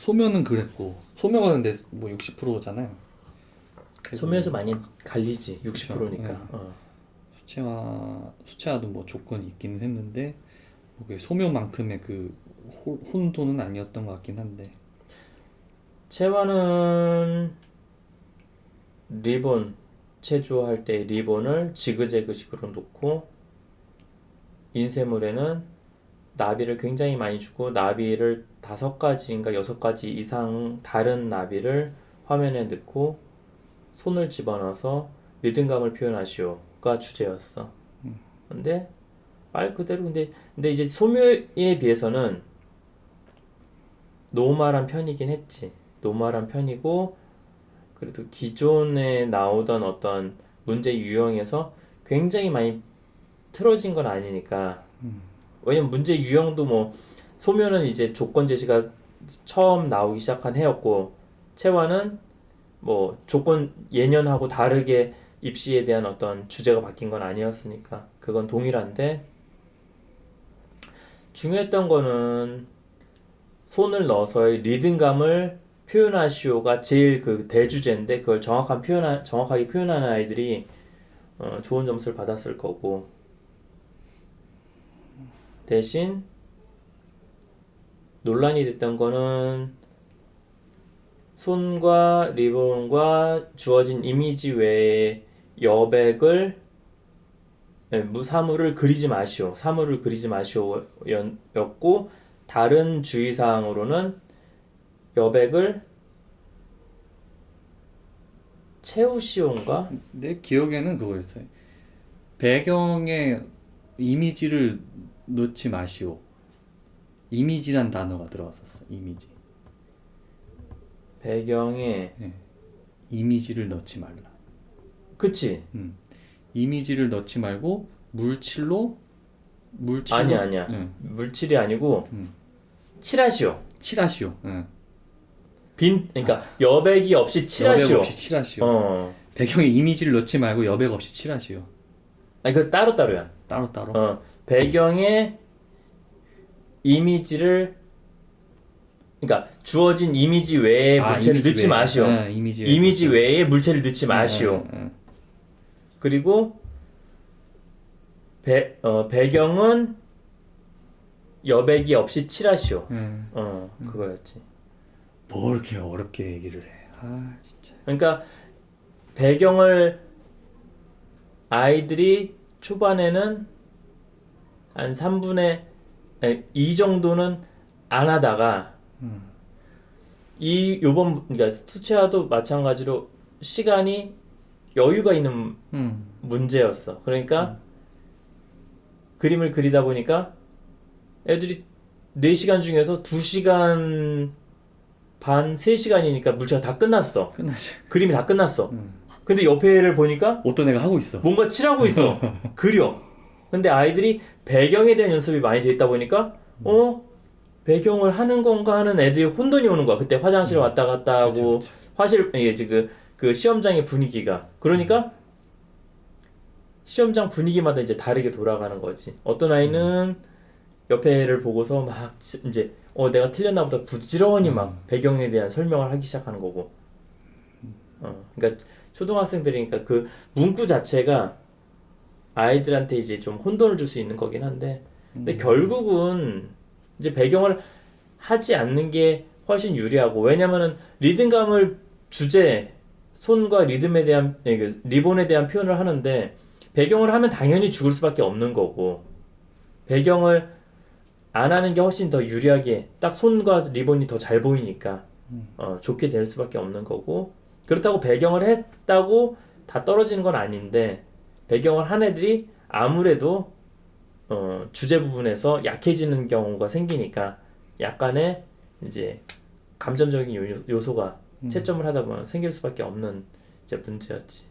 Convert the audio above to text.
소면은 그랬고 소면은 근데 뭐 60%잖아요. 소면에서 많이 갈리지 그쵸. 60%니까. 네. 어. 수채화 수채화도 뭐 조건이 있기는 했는데 뭐 그게 소면만큼의 그 호- 혼돈은 아니었던 것 같긴 한데 채화는 리본 체조할 때 리본을 지그재그식으로 놓고 인쇄물에는 나비를 굉장히 많이 주고 나비를 다섯 가지인가 여섯 가지 이상 다른 나비를 화면에 넣고 손을 집어넣어서 리듬감을 표현하시오가 주제였어. 근데 말 그대로 근데 근데 이제 소묘에 비해서는 노멀한 편이긴 했지. 노멀한 편이고 그래도 기존에 나오던 어떤 문제 유형에서 굉장히 많이 틀어진 건 아니니까. 왜냐면 문제 유형도 뭐 소묘는 이제 조건 제시가 처음 나오기 시작한 해였고 채화는 뭐 조건 예년하고 다르게 입시에 대한 어떤 주제가 바뀐 건 아니었으니까 그건 동일한데 중요했던 거는 손을 넣어서의 리듬감을 표현하시오가 제일 그 대주제인데 그걸 정확한 표현 정확하게 표현하는 아이들이 어, 좋은 점수를 받았을 거고 대신 논란이 됐던 거는 손과 리본과 주어진 이미지 외에 여백을 네, 무사물을 그리지 마시오. 사물을 그리지 마시오 였고 다른 주의사항으로는 여백을 채우시온가? 내 기억에는 그거였어요. 배경에 이미지를 넣지 마시오. 이미지란 단어가 들어갔었어. 이미지. 배경에 예. 이미지를 넣지 말라. 그치? 음. 이미지를 넣지 말고 물칠로 물칠로 아니야 아니야 예. 물칠이 아니고 음. 칠하시오. 칠하시오. 예. 빈 그러니까 여백이 없이 여백 칠하시오. 없이 칠하시오. 어. 배경에 이미지를 넣지 말고 여백 없이 칠하시오. 아니 그 따로 따로야. 따로 따로. 어, 배경에 이미지를 그러니까 주어진 이미지 외에 아, 물체를 이미지 넣지 외에. 마시오. 예, 이미지 외에 이미지 물체. 외에 물체를 넣지 마시오. 예, 예, 예. 그리고 배, 어, 배경은 여백이 없이 칠하시오. 예. 어, 그거였지. 뭐 이렇게 어렵게 얘기를 해. 아 진짜. 그러니까 배경을 아이들이 초반에는 한 3분의 2 정도는 안 하다가 음. 이 요번 그러니까 스투치아도 마찬가지로 시간이 여유가 있는 음. 문제였어. 그러니까 그림을 그리다 보니까 애들이 4시간 중에서 2시간 반, 3시간이니까 물체가 다 끝났어. 끝나지. 그림이 다 끝났어. 음. 근데 옆에를 보니까 어떤 애가 하고 있어. 뭔가 칠하고 있어. 그려. 근데 아이들이 배경에 대한 연습이 많이 돼 있다 보니까 어? 배경을 하는 건가 하는 애들이 혼돈이 오는 거야. 그때 화장실 왔다 갔다 하고 화실 이게 지금 그 시험장의 분위기가. 그러니까 시험장 분위기마다 이제 다르게 돌아가는 거지. 어떤 아이는 옆에 애를 보고서 막 지- 이제 어 내가 틀렸나 보다 부지런히 막 배경에 대한 설명을 하기 시작하는 거고. 어 그러니까 초등학생들이니까 그 문구 자체가 아이들한테 이제 좀 혼돈을 줄 수 있는 거긴 한데 근데 결국은 이제 배경을 하지 않는 게 훨씬 유리하고 왜냐면은 리듬감을 주제 손과 리듬에 대한 예, 그 리본에 대한 표현을 하는데 배경을 하면 당연히 죽을 수밖에 없는 거고 배경을 안 하는 게 훨씬 더 유리하게 딱 손과 리본이 더 잘 보이니까 어, 좋게 될 수밖에 없는 거고 그렇다고 배경을 했다고 다 떨어지는 건 아닌데 배경을 한 애들이 아무래도 어, 주제 부분에서 약해지는 경우가 생기니까 약간의 이제 감정적인 요- 요소가 채점을 하다 보면 생길 수밖에 없는 이제 문제였지.